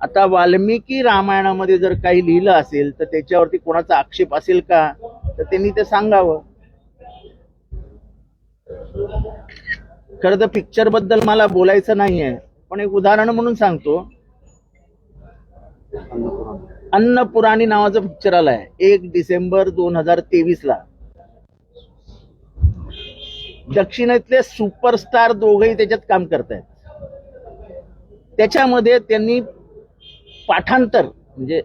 आता वाल्मिकी रामायणामध्ये जर काही लिहिलं असेल तर त्याच्यावरती कोणाचा आक्षेप असेल का? तर त्यांनी ते सांगावं. खरं तर पिक्चरबद्दल मला बोलायचं नाहीये पण एक उदाहरण म्हणून सांगतो. अन्नपुराणी नावाचं पिक्चर आलाय एक डिसेंबर दोन हजार तेवीस ला दक्षिणेतले सुपरस्टार दोघही त्याच्यात काम करतायत. त्याच्यामध्ये त्यांनी पाठांतर म्हणजे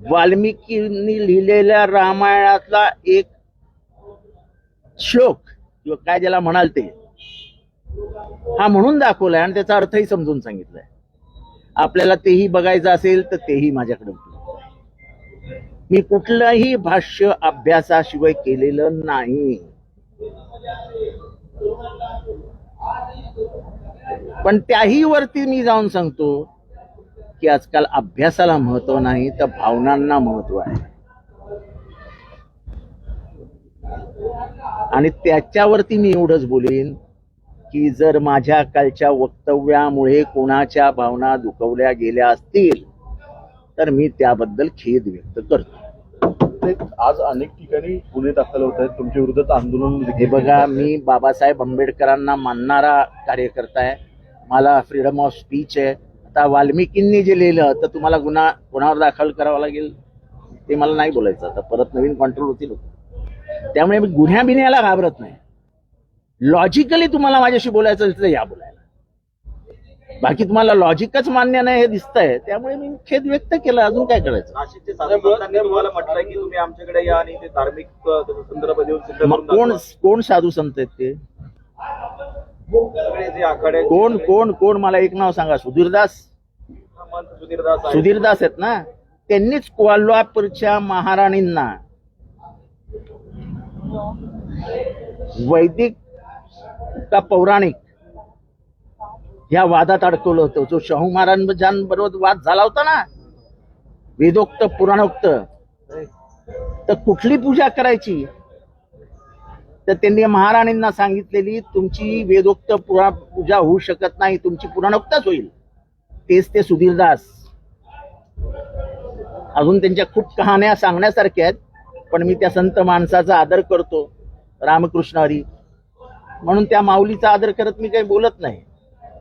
वाल्मिकींनी लिहिलेल्या रामायणातला एक श्लोक किंवा काय ज्याला म्हणाल ते हा म्हणून दाखवलाय आणि त्याचा अर्थही समजून सांगितलाय. आपल्याला तेही बघायचं असेल तर तेही माझ्याकडे मी कुठलंही भाष्य अभ्यासाशिवाय केलेलं नाही. पण त्याही वरती मी जाऊन सांगतो की आजकाल अभ्यासाला महत्त्व नाही तर भावनांना महत्त्व आहे. आणि त्याच्यावरती मी एवढंच बोलेन की जर माझ्या कालच्या वक्तव्यामुळे कोणाच्या भावना दुखवल्या गेल्या असतील तर मी त्याबद्दल खेद व्यक्त करतो. आज अनेक ठिकाणी गुन्हे दाखल होत आहेत तुमच्या विरोधात आंदोलन हे बघा मी बाबासाहेब आंबेडकरांना मानणारा कार्यकर्ता आहे. मला फ्रीडम ऑफ स्पीच आहे. आता वाल्मिकींनी जे लिहिलं तर तुम्हाला गुन्हा कोणावर दाखल करावा लागेल. ते मला नाही बोलायचं. आता परत नवीन कंट्रोल होतील. त्यामुळे मी गुन्ह्या बिन्ह्याला घाबरत नाही. लॉजिकली तुम्हाला माझ्याशी बोलायचं असेल तर या बोलायला. बाकी तुम्हाला लॉजिकच मान्य नाही हे दिसतंय. त्यामुळे मी खेद व्यक्त केला. अजून काय करायचं? कोण. कोण साधू संत आहेत ते सगळे जे आखाडे आहेत, कोण कोण कोण? मला एक नाव सांगा. सुधीरदास? सुधीरदास आहेत. सुधीरदास आहेत ना? त्यांनीच कोल्हापूरच्या महाराणींना. वैदिक का पौराणिक? ह्या वादात अडकवलं होतं. जो शाहू महाराजांबरोबर वाद झाला होता ना? वेदोक्त पुराणोक्त. तर कुठली पूजा करायची? तर त्यांनी महाराणींना सांगितलेली तुमची वेदोक्त पुरा पूजा होऊ शकत नाही तुमची पुराणोक्तच होईल. तेच ते सुधीरदास अजून त्यांच्या खूप कहाण्या सांगण्यासारख्या आहेत पण मी त्या संत माणसाचा आदर करतो रामकृष्ण हरी. म्हणून त्या माऊलीचा आदर करत मी काही बोलत नाही.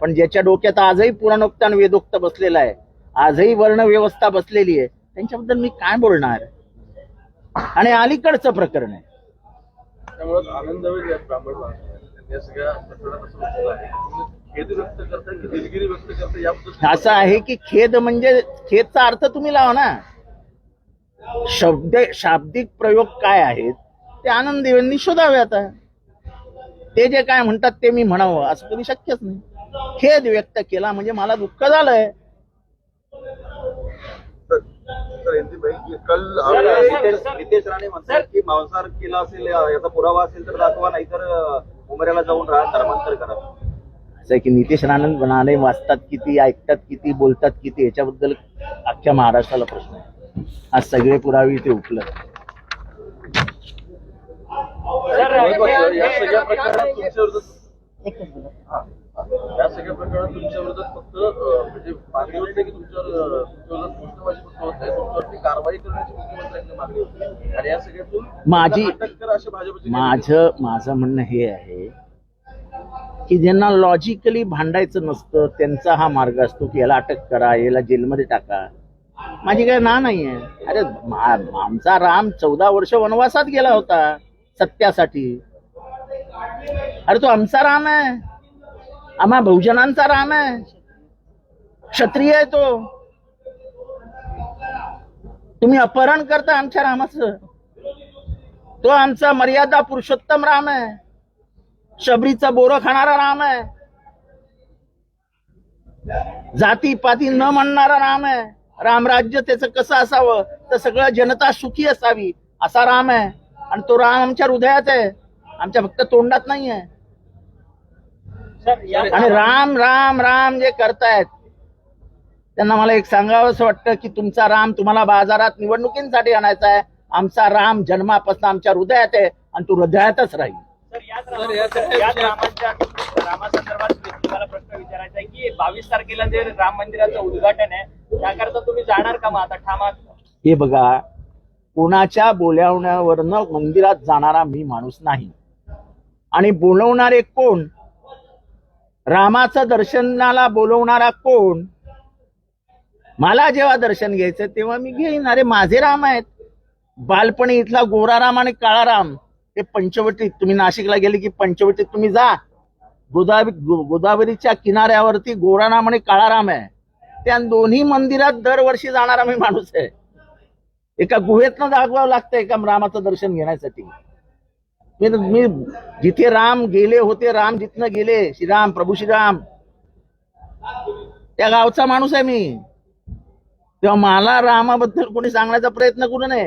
पण ज्याच्या डोक्यात आजही पुराणोक्त आणि वेदोक्त बसलेला आहे आजही वर्ण व्यवस्था बसलेली आहे त्यांच्याबद्दल मी काय बोलणार? आणि अलीकडचं प्रकरण आहे. त्यामुळे आनंद होईल या ब्राह्मण माणसाला. या सगळ्या प्रकरणात असं आहे खेद व्यक्त करताय की? दिलगिरी व्यक्त करता याबद्दल असं आहे की खेद म्हणजे खेदचा अर्थ तुम्ही लावा ना. शब्द शाब्दिक प्रयोग काय आहेत ते आनंद देवांनी शोधावे आता. ते जे काय म्हणतात ते मी म्हणावं असं कधी शक्यच नाही. खेद व्यक्त केला म्हणजे मला दुःख झालंय. कल नितेश नितेश राणे म्हणतात की मांसाहार केला असेल या- याचा पुरावा असेल तर दाखवा नाहीतर उमऱ्याला जाऊन राहा धर्मांतर करा. असं आहे की नितेश राणन राणे वाचतात किती ऐकतात किती बोलतात किती याच्याबद्दल अख्ख्या महाराष्ट्राला प्रश्न आहे. आज सगळे पुरावे इथे उपलब्ध या सगळ्या. या सगळ्या प्रकरणात तुमच्या विरोधात फक्त म्हणजे मागणी होती की तुमच्यावर अं, तुमच्या विरोधात घोषणाबाजी फक्त होत नाही तुमच्यावरती कारवाई करण्याची मुख्यमंत्र्यांनी मागणी होती. आणि या सगळ्यातून माझी- अटक करा अशी भाजपची माझं माझं म्हणणं हे आहे की ज्यांना लॉजिकली भांडायचं नसतं त्यांचा हा मार्ग असतो की याला अटक करा याला जेलमध्ये टाका. माझी काय ना नाही आहे. अरे आमचा राम चौदा वर्ष वनवासात गेला होता सत्यासाठी. अरे तो आमचा राम आहे. आम्हा बहुजनांचा राम आहे. क्षत्रिय आहे तो. तुम्ही अपहरण करता आमच्या रामाचं. तो आमचा मर्यादा पुरुषोत्तम राम आहे. शबरीचा बोरं खाणारा राम आहे. जाती पाती न म्हणणारा राम आहे. रामराज्य त्याचं कसं असावं? तर सगळं जनता सुखी असावी असा राम आहे. आणि तो राम आमच्या हृदयात आहे. आमच्या फक्त तोंडात नाही आहे आणि राम. राम राम जे करतायत त्यांना मला एक सांगावं असं वाटतं की तुमचा राम तुम्हाला बाजारात निवडणुकींसाठी आणायचा आहे. आमचा राम जन्मापासून आमच्या हृदयात आहे आणि तो हृदयातच राहील. सर याच रामाच्या रामासंदर्भात मला प्रश्न विचारायचा आहे की बावीस तारखेला जे राम मंदिराचं उद्घाटन आहे त्याकरता तुम्ही जाणार का मग आता ठामा हे बघा कोणाच्या बोलावण्यावरनं मंदिरात जाणारा मी माणूस नाही. आणि बोलवणारे कोण? रामाचं दर्शनाला बोलवणारा कोण? मला जेव्हा दर्शन घ्यायचं तेव्हा मी घेईन. अरे माझे राम आहेत. बालपणी इथला गोरा राम आणि काळा राम हे पंचवटीत तुम्ही नाशिकला गेले की पंचवटीत तुम्ही जा. गोदावरी गोदावरीच्या किनाऱ्यावरती गोरा राम आणि काळा राम आहे. त्या दोन्ही मंदिरात दरवर्षी जाणारा मी माणूस आहे. एका गुहेतनं दाखवावं लागतं एका रामाचं दर्शन घेण्यासाठी. मी मी जिथे राम गेले होते राम जिथनं गेले श्रीराम प्रभू श्रीराम. त्या गावचा माणूस आहे मी. तेव्हा मला रामाबद्दल कोणी सांगण्याचा प्रयत्न करू नये.